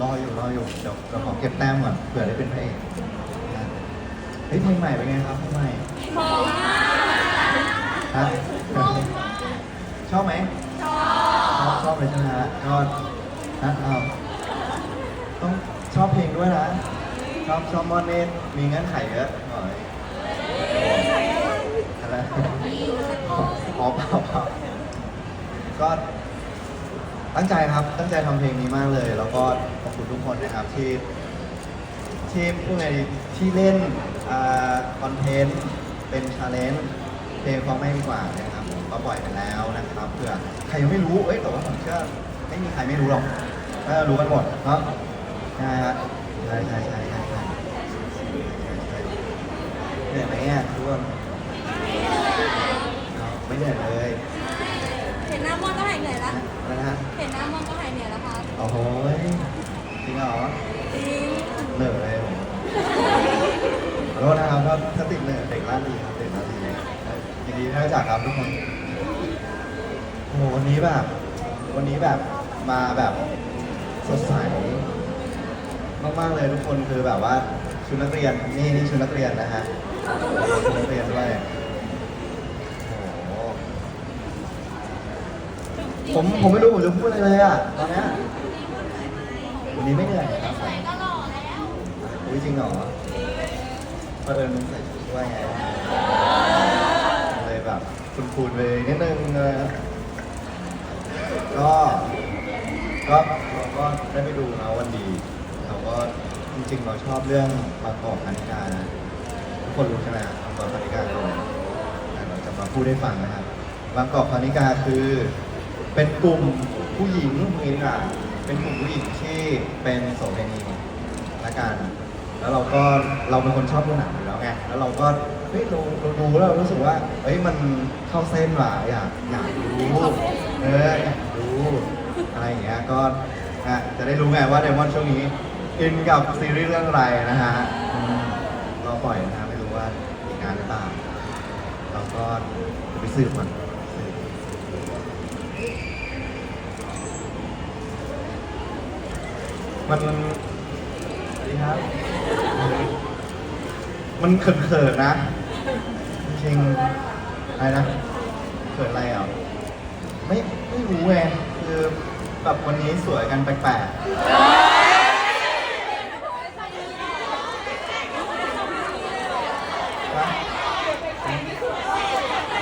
รออยู่รออยู่เดี๋ยวเราขอเก็บแต้มก่อนเผื่อได้เป็นพระเอกนะเฮ้ยเพลงใหม่เป็นไงครับเพลงใหม่พอมากฮะชอบไหมชอบชอบเลยใช่ไหมฮะก็ฮะอ้าวต้องชอบเพลงด้วยนะชอบชอบมอนเนตมีเงื่อนไขเยอะหน่อยอะไรอ๋อเปล่าเปล่าก็ ตั้งใจครับ ตั้งใจทำเพลงนี้มากเลย แล้วก็ขอบคุณทุกคนนะครับที่ ที่พูดไงดีที่เล่นคอนเทนต์เป็นชาเลนจ์เพลงควาไม่ดีกว่านะครับผมก็ปล่อยไปแล้วนะครับเผื่อใครยังไม่รู้เอ้ยแต่ว่าผมเชื่อไม่มีใครไม่รู้หรอกก็รู้กันหมดเนาะใช่ฮะใช่ใช่ใช่ใช่ใช่เหนื่อยไหมอะทุกคนไม่เหนื่อยเลยเห็นหน้ามอนก็หายเหนื่อยแล้วอะไรนะฮะเห็นหน้ามอนก็หายเหนื่อยแล้วครับโอ้โหจริงเหรอจริงเหนื่อยเลยผมขอโทษนะครับถ้าถ้าติดเหนื่อยเด็กร้านดีครับเด็กร้านดียินดีที่ได้รู้จักครับทุกคนโอ้โหวันนี้แบบ วันนี้แบบมาแบบสดใสมากๆเลยทุกคนคือแบบว่าชุดนักเรียนนี่นี่ชุดนักเรียนนะฮะชุดนักเรียนด้วยโอ้โห ผมผมไม่รู้ผมจะพูดอะไรเลยอะตอนเนี้ยวันนี้ไม่เหนื่อยครับสวยก็หล่อแล้วอุ้ยจริงเหรอประเผอิญใส่ชุดช่วยไงเลยแบบคุณๆไปนิดนึงเลยก็ก็เราก็ได้ไปดูนะวันดีเราก็จริงๆเราชอบเรื่องบางกอกคณิกานะทุกคนรู้ใช่ไหมบางกอกคณิการเราจะมาพูดให้ฟังนะครับบางกอกคณิกาคือ เป็นกลุ่มผู้หญิงมีดีกว่าเป็นกลุ่มผู้หญิงที่เป็นโสเภณีละกัน แล้วเราก็เราเป็นคนชอบดูหนังอยู่แล้วไง แล้วเราก็เฮ้ยเราเราดูแล้วเรารู้สึกว่าเฮ้ยมันเข้าเส้นว่ะอยากอยากดูเอออยากดูอะไรอย่างเงี้ยก็อะจะได้รู้ไงว่าเดมอนช่วงนี้อินกับซีรีส์เรื่องอะไรนะฮะอืมเราปล่อยนะฮะไม่รู้ว่าอีกงานหรือเปล่าเราก็ไปสืบมันสืบ มันสวัสดีครับ มันเขินๆนะ จริงๆอะไรนะเขินอะไรอะไม่ไม่รู้ไงคือแบบวันนี้สวยกันแปลกๆ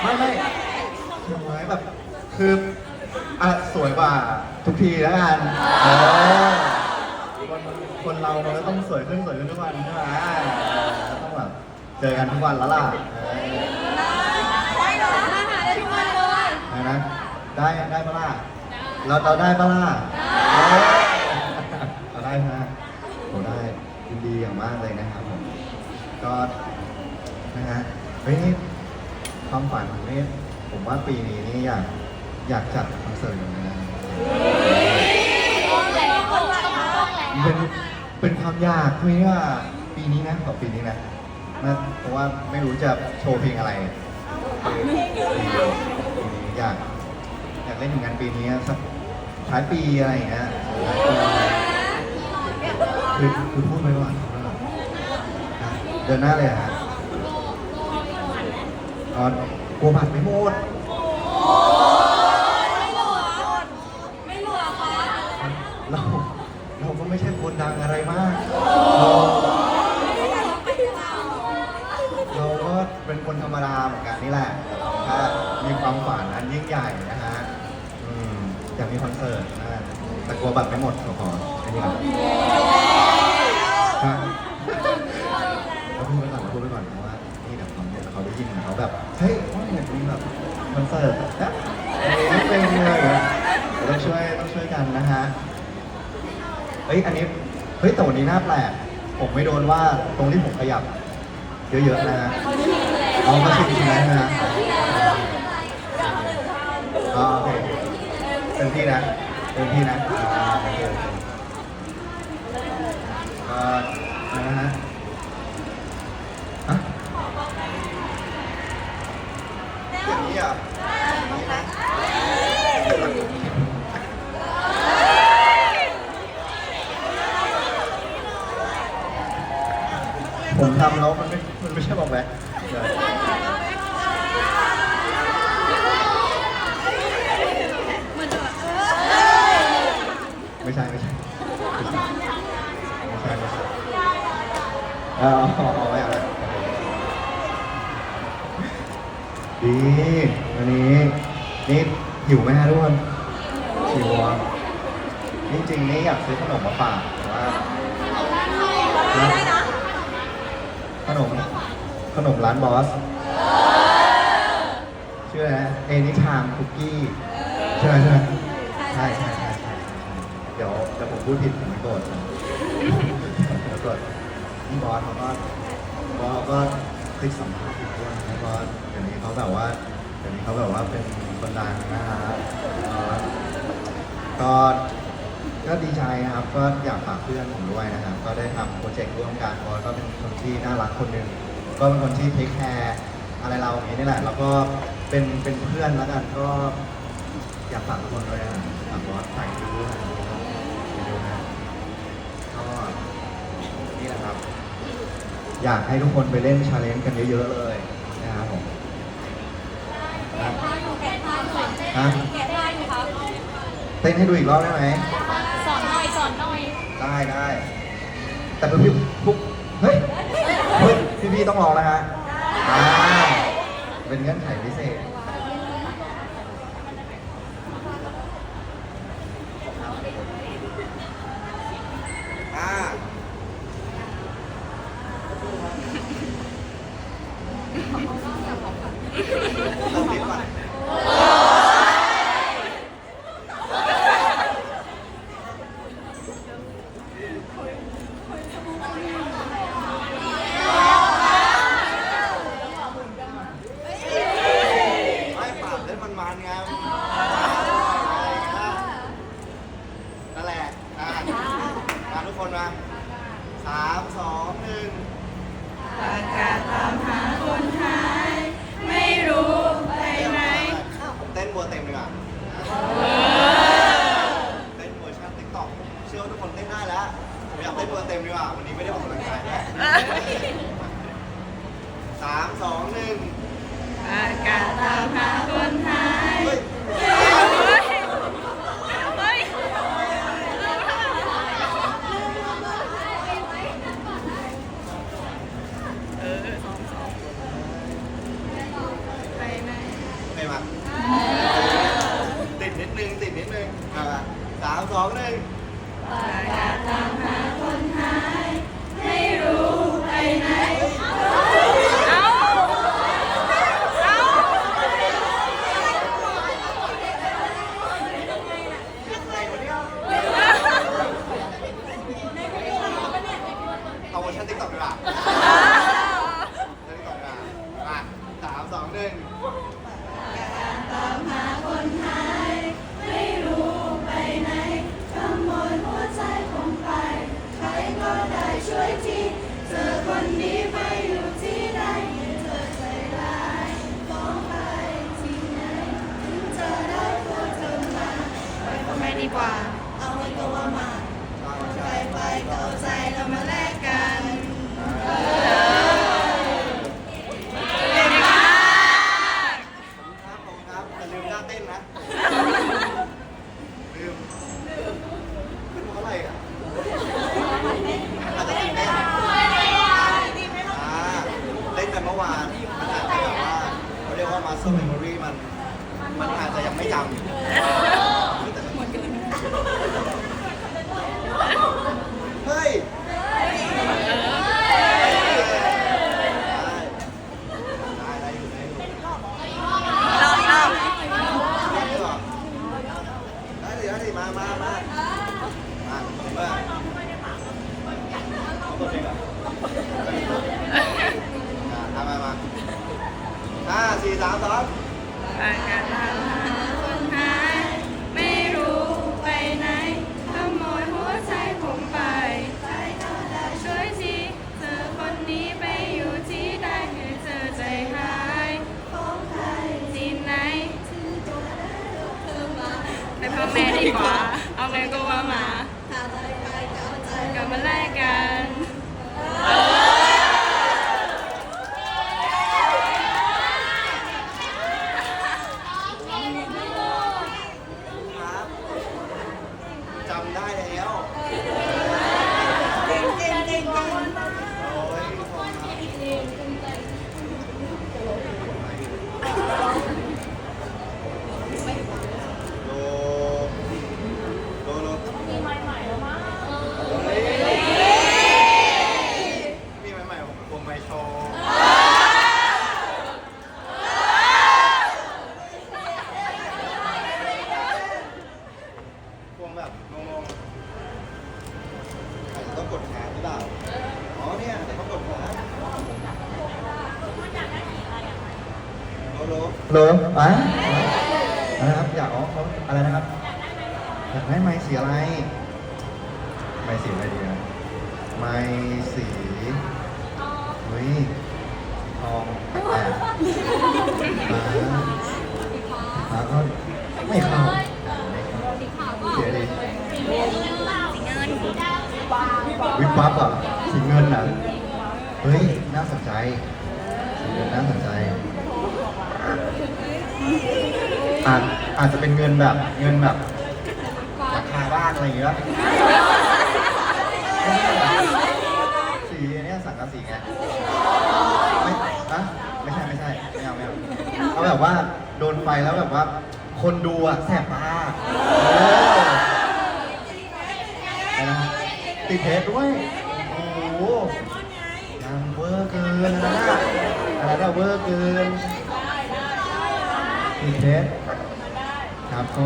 ไม่ไม่สวยแบบคืออะสวยกว่าทุกทีแล้วกันเออ คนเรามันก็ต้องสวยขึ้นสวยขึ้นทุกวันใช่ไหมต้องแบบเจอกันทุกวันแล้วล่ะได้เหรอมาหาได้ทุกวันเลยไหนนะได้ได้ปะล่ะเราเราได้ปะล่ะเออเราได้ฮะโหได้ยินดีอย่างมากเลยนะครับผมก็นะฮะเฮ้ยนี่ความฝันผมนี่ผมว่าปีนี้นี่อยากอยากจัดคอนเสิร์ตอย่างนี้นะ ต้องแล้วต้องแล้วต้องแล้ว เป็นเป็นความยากคุยว่าปีนี้นะขอปีนี้นะนะเพราะว่าไม่รู้จะโชว์เพลงอะไรปีนี้อยากอยากเล่นงงานปีนี้สักท้ายปีอะไรอย่างเงี้ยคือคือพูดไปก่อนพูดไว้ก่อนนะเดินหน้าเลยฮะอ๋อกลัวบัตรไม่หมด ไม่หลวคะ เราเราก็ไม่ใช่คนดังอะไรมากเรา เราก็เป็นคนธรรมดาเหมือนกันนี่แหละแต่เราก็มีความฝันอันยิ่ง ใหญ่นะฮะอืมอยากมีคอนเสิร์ตแต่กลัวบัตรไม่หมดขอขอแค่นี้ครับฮะเราพูดไปก่อนเราพูดไปก่อนเพราะว่านี่เดี๋ยวเขาเนี่ยเขาได้ยินเขาแบบเฮ้ยว่าอยากมีแบบคอนเสิร์ตนะไม่เป็นเลยเหรอต้องช่วยต้องช่วยกันนะฮะเฮ้ยอันนี้เฮ้ยแต่วันนี้น่าแปลกผมไม่โดนว่าตรงที่ผมขยับ เยอะๆนะฮะเอามาชิมใช่ไหมฮะ อ๋อโอเคเต็มที่นะเต็มที่นะอ่าโอเคโอเคก็นะฮะฮะอย่างนี้อะผมทำแล้วมันไม่มันไม่ใช่บอกแบ็คเดี๋ยวไม่ใช่ ไม่ใช่ไม่ใช่ไม่ใช่ไม่ใช่เอาเอาเอาไว้เอาไว้ดีวันนี้นี่หิวไหมฮะทุกคนหิวอะจริงๆนี่อยากซื้อขนมมาฝากแต่ว่าขนมขนมร้านบอสชื่ออะไรเอนิทามคุกกี้ใช่ไหมใช่ไหมใช่ใช่ พูดผิดผมไม่โกรธเดี๋ยวกรธนี่บอสเขาก็บอสเขาก็คลิกสัมภาษณ์อีกด้วยนะบอสเดี๋ยวนี้เขาแบบว่าเดี๋ยวนี้เขาแบบว่าเป็นคนดังนะฮะเอ่อก็ก็ดีใจนะครับ ก็อยากฝากเพื่อนผมด้วยนะครับ ก็ได้ทำโปรเจกต์ร่วมกันบอสก็เป็นคนที่น่ารักคนหนึ่งก็เป็นคนที่เทคแคร์อะไรเราอย่างนี้นี่แหละ แล้วก็เป็นเป็นเพื่อนแล้วกันก็อยากฝากทุกคนด้วยนะฝากบอสใส่ด้วยนะครับไปดูนะก็ นี่แหละครับ อยากให้ทุกคนไปเล่นชาเลนจ์กันเยอะๆเลยนะครับผมนะแกะได้อยู่ฮะแกะได้อยู่ครับเต้นให้ดูอีกรอบได้ไหมสอนหน่อยสอนหน่อยได้ได้แต่เพื่อนพี่พุกเฮ้ยเฮ้ยพี่พี่ต้องรองนะฮะอ่าเป็นเงื่อนไขพิเศษ อ่าเอาคลิปก่อนไม่ปากเล่นมันมันๆไงนั่นแหละอะมาทุกคนมา สามสองหนึ่งประกาศตามหาคนหาย ไม่รู้ไปไหนเต้นบัวเต็มดีกว่าเต้นเวอร์ชันติ๊กต็อกเชื่อว่าทุกคนเต้นได้แล้วผมอยากเต้นบัวเต็มดีกว่าวันนี้ไม่ได้ออกกำลังกายแล้วสามสองหนึ่งประกาศตามหาคนห ได้แล้ว โลโลอะอะไรนะครับอยากอ๋อเขาอะไรนะครับ อยากได้ไม้สีอะไร ไม้สีอะไรดีนะไม้สีเฮ้ยทองแปลกๆฟ้าฟ้าก็ไม่เข้าเสียดีวิบวับอะสีเงินอะเฮ้ยน่าสนใจสีเงินน่าสนใจ อาจอาจจะเป็นเงินแบบเงินแบบราคาบ้านอะไรอย่างเงี้ยสีอันเนี้ยสังกะสีไงไม่อะไม่ใช่ไม่ใช่ไม่เอาไม่เอาเอาแบบว่าโดนไฟแล้วแบบว่า คนดูอะแสบตาเอออะไรนะติดเพจด้วยโอ้โหยังเวอร์เกินนะอะไรนะเวอร์เกิน มีเทสครับก็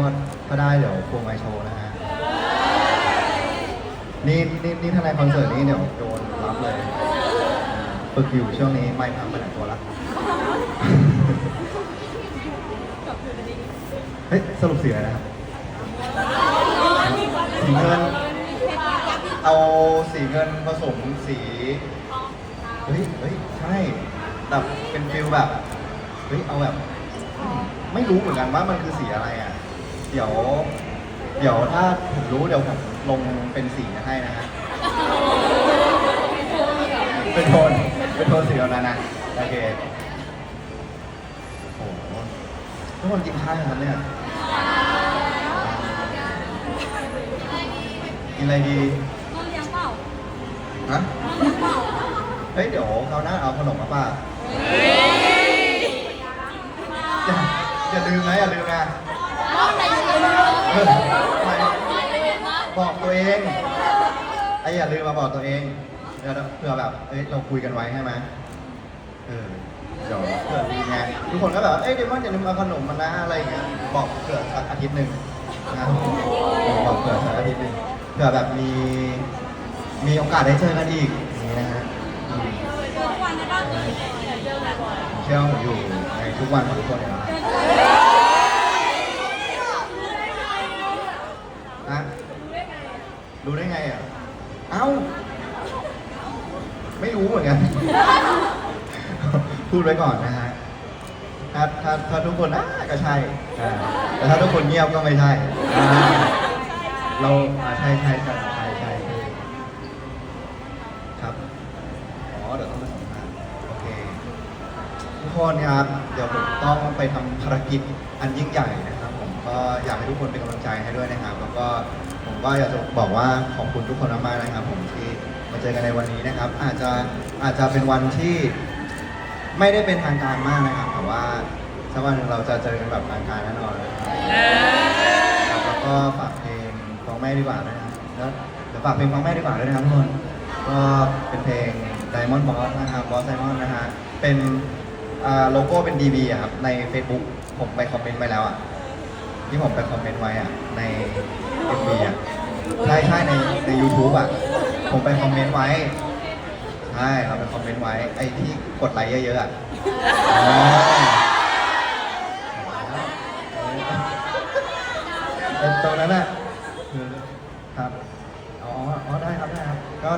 ก็ได้เดี๋ยวพวงไมค์โชว์นะฮะนี่นี่นี่ถ้าในคอนเสิร์ตนี้เดี๋ยวโดนรับเลยฝึกอยู่ช่วงนี้ไม่พักไปไหนตัวละเฮ้ยสรุปสีอะไรนะครับสีเงิน เอาสีเงินผสมสี เฮ้ยเฮ้ยใช่แบบเป็นฟิลแบบ เฮ้ย เอาแบบ ไม่รู้เหมือนกันว่ามันคือสีอะไรอะ เดี๋ยว เดี๋ยวถ้าผมรู้เดี๋ยวผมลงเป็นสีให้นะฮะ เป็นโทน เป็นโทนสีเอานั้นนะโอเค โอ้โหทุกคนกินข้าวยังครับเนี่ย กินอะไรดี ต้นเลี้ยงเปล่าฮะเฮ้ยเดี๋ยวคราวหน้าเอาขนมมาป่ะ อย่าลืมนะอย่าลืมนะเออไม่บอกตัวเองไอ้อย่าลืมมาบอกตัวเองเดี๋ยวเผื่อแบบเอ้ยเราคุยกันไว้ใช่ไหมเออเดี๋ยวเผื่อมีไงทุกคนก็แบบเอ้ยเดมอนอย่าลืมเอาขนมมานะอะไรอย่างเงี้ยบอกเผื่อสักอาทิตย์หนึ่งนะบอกเผื่อสักอาทิตย์หนึ่งเผื่อแบบมีมีโอกาสได้เจอกันอีกอย่างนี้นะฮะอืมทุกวันในบ้านเลยเจอบ่อยเชื่อว่าผมอยู่ในทุกวันของทุกคนเลยนะ รู้ได้ไงอะ เอ้า ไม่รู้เหมือนกัน พูดไว้ก่อนนะฮะ ถ้าถ้าถ้าทุกคนอะก็ใช่อ่าแต่ถ้าทุกคนเงียบก็ไม่ใช่อ่าเราอ่าใช่ใช่ใช่ใช่ใช่ครับ อ๋อ เดี๋ยวต้องไปสัมภาษณ์โอเค ทุกคนครับ เดี๋ยวผมต้องไปทำภารกิจอันยิ่งใหญ่นะครับ ผมก็อยากให้ทุกคนเป็นกำลังใจให้ด้วยนะครับ แล้วก็ ผมก็อยากจะบอกว่าขอบคุณทุกคนมากๆนะครับ ผมที่มาเจอกันในวันนี้นะครับ อาจจะอาจจะเป็นวันที่ไม่ได้เป็นทางการมากนะครับ แต่ว่าสักวันหนึ่งเราจะเจอกันแบบทางการแน่นอนนะครับแล้วก็ฝากเพลงฟังแม่ดีกว่านะครับแล้วเดี๋ยวฝากเพลงฟังแม่ดีกว่าด้วยนะครับทุกคนก็เป็นเพลง Diamond Boss นะครับ Boss Diamond นะฮะเป็นโลโก้เป็น DB อะครับใน Facebook ผมไปคอมเมนต์ไปแล้วอะที่ผมไปคอมเมนต์ไว้อะใน FB อะใช่ใช่ในใน YouTube อะ ผมไปคอมเมนต์ไว้ ใช่เราไปคอมเมนต์ไว้ ไอ้ที่กดไลค์เยอะๆอะอ๋อเป็นตรงนั้นน่ะคือครับ อ๋อ อ๋อ ได้ครับ ได้ครับ ก็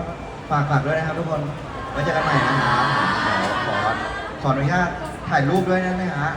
ฝากฝากด้วยนะครับทุกคน ไว้เจอกันใหม่นะครับเดี๋ยวขอขออนุญาตถ่ายรูปด้วยได้ไหมฮะ